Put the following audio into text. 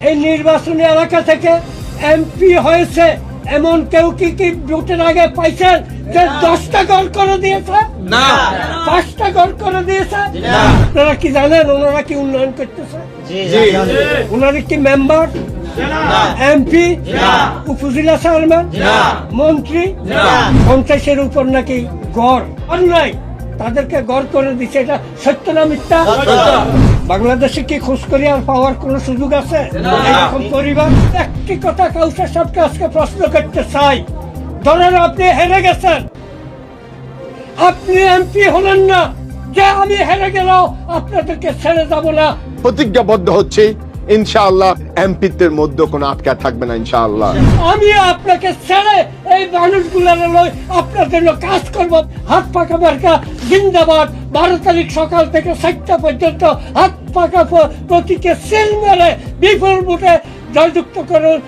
এই নির্বাচনী এলাকা থেকে এমপি হয়েছে এমন কেউ কি কি ভোটের আগে পাইছেন যে দশটা গড় করে দিয়েছে? না। পাঁচটা গড় করে দিয়েছে? না। আপনারা কি জানেন ওনারা কি উন্নয়ন করতেছে? জি। ওনারা কি মেম্বার এমপি উপজেলা চেয়ারম্যান মন্ত্রী? না। পঞ্চাশের উপর নাকি গড় আর নাই। তাদেরকে গড় করে দিচ্ছে এটা সত্য না মিথ্যা? বাংলাদেশে কি খোঁজ করে আর পাওয়ার কোন সুযোগ আছে? এরকম পরিবার? একটি কথা কাউসার সাহেবকে আজকে প্রশ্ন করতে চাই। ধরেন আপনি হেরে গেছেন। আপনি এমপি হলেন না। যে আমি হেরে গেলেও আপনাদেরকে ছেড়ে যাব না। প্রতিজ্ঞাবদ্ধ হচ্ছে। ইনশাআল্লাহ এমপিদের মধ্যে কোনো আটকা থাকবে না ইনশাআল্লাহ। আমি আপনাকে ছেড়ে এই মানুষগুলোর লই আপনার জন্য কাজ করব, হাত পাকা মার্কা, জিন্দাবাদ। বারো তারিখ সকাল থেকে সাতটা পর্যন্ত হাত পাকা প্রতীকে সেল মেরে বিপুল বুটে জয়যুক্ত করুন।